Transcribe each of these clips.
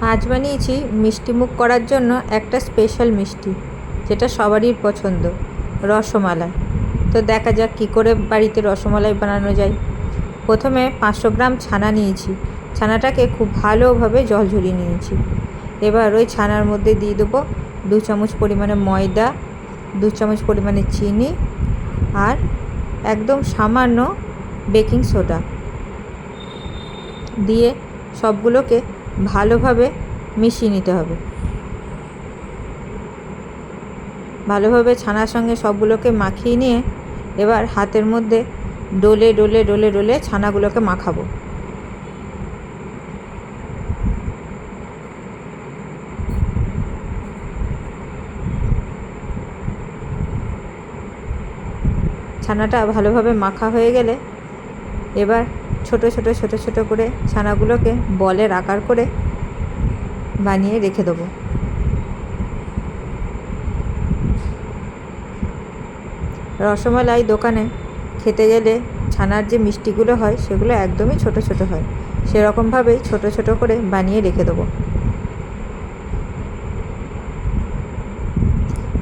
আজ বানিয়েছি মিষ্টি মুখ করার জন্য একটা স্পেশাল মিষ্টি, যেটা সবারই পছন্দ, রসমালাই। তো দেখা যাক কী করে বাড়িতে রসমালাই বানানো যায়। প্রথমে পাঁচশো গ্রাম ছানা নিয়েছি। ছানাটাকে খুব ভালোভাবে জল ঝরিয়ে নিয়েছি। এবার ওই ছানার মধ্যে দিয়ে দেবো দু চামচ পরিমাণে ময়দা, দু চামচ পরিমাণে চিনি আর একদম সামান্য বেকিং সোডা। দিয়ে সবগুলোকে ভালোভাবে মিশিয়ে নিতে হবে। ভালোভাবে ছানার সঙ্গে সবগুলোকে মাখিয়ে নিয়ে এবার হাতের মধ্যে ডলে ডলে ডলে ডলে ছানাগুলোকে মাখাবো। ছানাটা ভালোভাবে মাখা হয়ে গেলে এবার ছোট ছোট ছোট ছোট করে ছানাগুলোকে বলের আকার করে বানিয়ে রেখে দেবো। রসমালাই দোকানে খেতে গেলে ছানার যে মিষ্টিগুলো হয়, সেগুলো একদমই ছোট ছোট হয়। সেরকমভাবেই ছোট ছোট করে বানিয়ে রেখে দেবো।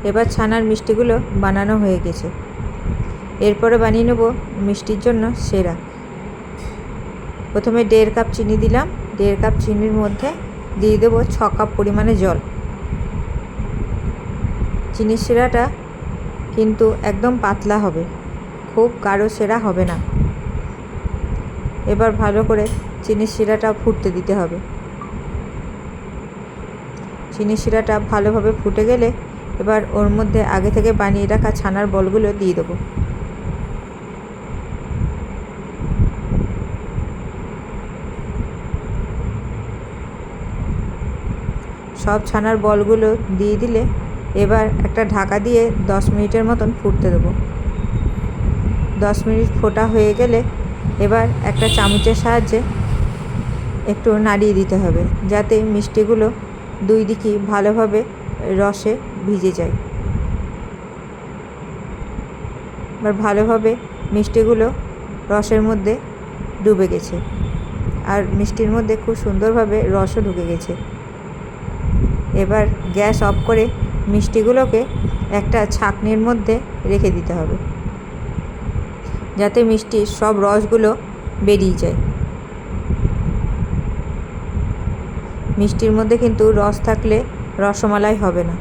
এবার ছানার মিষ্টিগুলো বানানো হয়ে গেছে। এরপরে বানিয়ে নেব মিষ্টির জন্য সেরা। প্রথমে দেড় কাপ চিনি দিলাম, দেড় কাপ চিনির মধ্যে দিয়ে দেবো ছ কাপ পরিমাণে জল। চিনির সেরাটা কিন্তু একদম পাতলা হবে, খুব গাঢ় সেরা হবে না। এবার ভালো করে চিনির শিরাটা ফুটতে দিতে হবে। চিনির শিরাটা ভালোভাবে ফুটে গেলে এবার ওর মধ্যে আগে থেকে বানিয়ে রাখা ছানার বলগুলো দিয়ে দেবো। সব ছানার বলগুলো দিয়ে দিলে এবার একটা ঢাকা দিয়ে দশ মিনিটের মতন ফুটতে দেবো। দশ মিনিট ফোটা হয়ে গেলে এবার একটা চামচের সাহায্যে একটু নাড়িয়ে দিতে হবে, যাতে মিষ্টিগুলো দুই দিকই ভালোভাবে রসে ভিজে যায়। এবার ভালোভাবে মিষ্টিগুলো রসের মধ্যে ডুবে গেছে, আর মিষ্টির মধ্যে খুব সুন্দরভাবে রসও ঢুকে গেছে। এবার গ্যাস অফ করে মিষ্টিগুলোকে একটা ছাঁকনির মধ্যে রেখে দিতে হবে। যাতে মিষ্টির সব রসগুলো বেরিয়ে যায়। মিষ্টির মধ্যে কিন্তু রস থাকলে রসমালাই হবে না।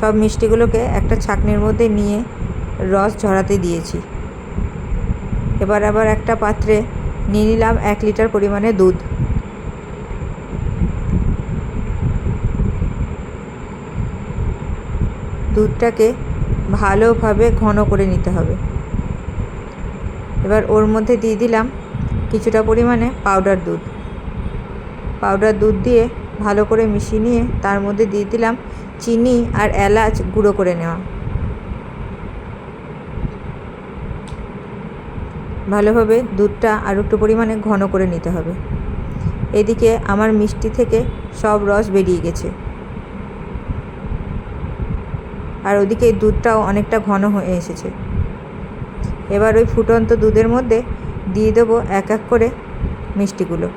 সব মিষ্টিগুলোকে একটা ছাঁকনির মধ্যে নিয়ে রস ঝরাতে দিয়েছি। এবার আবার একটা পাত্রে নিয়ে নিলাম এক লিটার পরিমাণে দুধ। দুধটাকে ভালোভাবে ঘন করে নিতে হবে। এবার ওর মধ্যে দিয়ে দিলাম কিছুটা পরিমাণে পাউডার দুধ। পাউডার দুধ দিয়ে ভালো করে মিশিয়ে নিয়ে তার মধ্যে দিয়ে দিলাম চিনি আর এলাচ গুঁড়ো করে নেওয়া। ভালোভাবে দুধটা আর একটু পরিমাণে ঘন করে নিতে হবে। এদিকে আমার মিষ্টি থেকে সব রস বেরিয়ে গেছে। আর ওদিকে দুধটাও অনেকটা ঘন হয়ে এসেছে। এবার ওই ফুটন্ত দুধের মধ্যে দিয়ে দেবো এক এক করে মিষ্টিগুলো।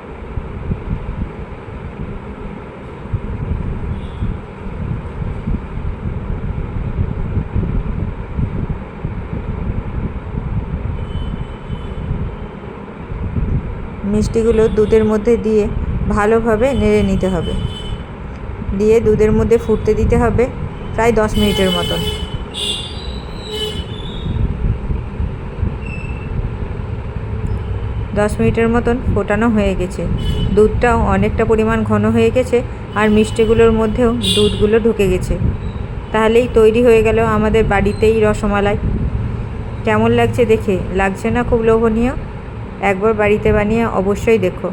মিষ্টিগুলো দুধের মধ্যে দিয়ে ভালোভাবে নেড়ে নিতে হবে। দিয়ে দুধের মধ্যে ফুটতে দিতে হবে। প্রায় দশ মিনিটের মতন। দশ মিনিটের মতন ফোটানো হয়ে গেছে। দুধটাও অনেকটা পরিমাণ ঘন হয়ে গেছে আর মিষ্টিগুলোর মধ্যেও দুধগুলো ঢুকে গেছে। তাহলেই তৈরি হয়ে গেল আমাদের বাড়িতেই রসমালাই। কেমন লাগছে দেখে? লাগছে না খুব লোভনীয়? একবার বাড়িতে বানিয়ে অবশ্যই দেখো।